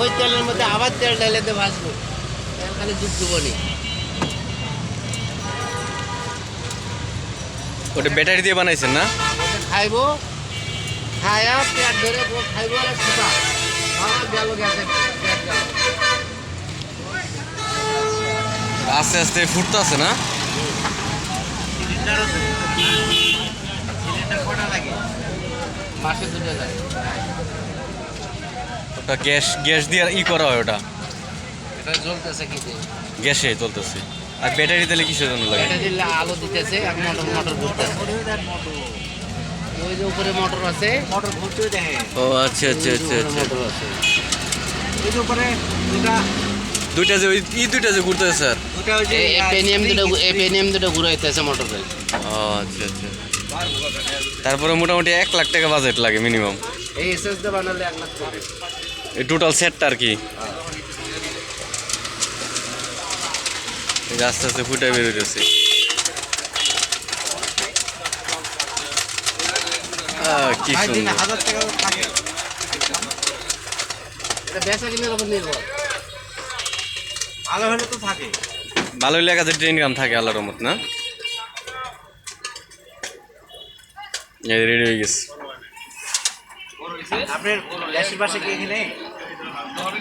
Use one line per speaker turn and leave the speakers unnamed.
ওই তেলের মধ্যে আবার তেল ঢেলে দিয়ে ভাজবো। তেল খালি ডুব ডুবনি।
ওটা ব্যাটারি দিয়ে বানাইছেন না?
ওটা খাইবো। খায়া পেট ধরে খাইবো আর সুতা। গেল পেট গেল।
আস্তে আস্তে ফুটতে আছে না
সিলিন্ডার কটা লাগে? পাশে দুটো লাগে
ওটা গ্যাস গ্যাস দিয়ে ই করা হয় ওটা।
এটা জ্বলতেছে কি
গ্যাসে চলতেছে আর ব্যাটারি তেলে কিসের জন্য লাগে?
এটা আলো দিতেছে আর মোটর মোটর ঘুরতেছে। ওই যে উপরে মোটর আছে
মোটর ঘুরতে দেখে
ও আচ্ছা আচ্ছা আচ্ছা আচ্ছা।
মোটর আছে।
এই যে উপরে দুটা
দুইটা যে ওই ই দুইটা যে ঘুরতেছে স্যার?
দুটা ওই যে
এই দুটো এই দুটো ঘুরাইতেছে মোটরে।
ও আচ্ছা আচ্ছা। তারপরে মোটামুটি এক লাখ টাকা বাজেট লাগে মিনিমাম
এই এসএস বানালে এক লাখ টাকা।
এই টোটাল সেটটা আর কি। আস্তে আস্তে ফুটে বের হইতেছে। আহ, কি ভালোই লেখা যে ট্রেন কাম থাকে। আল্লাহর রহমত না? রেডি হয়ে গেছে।
আপনার পাশে কি এখানে? ভালো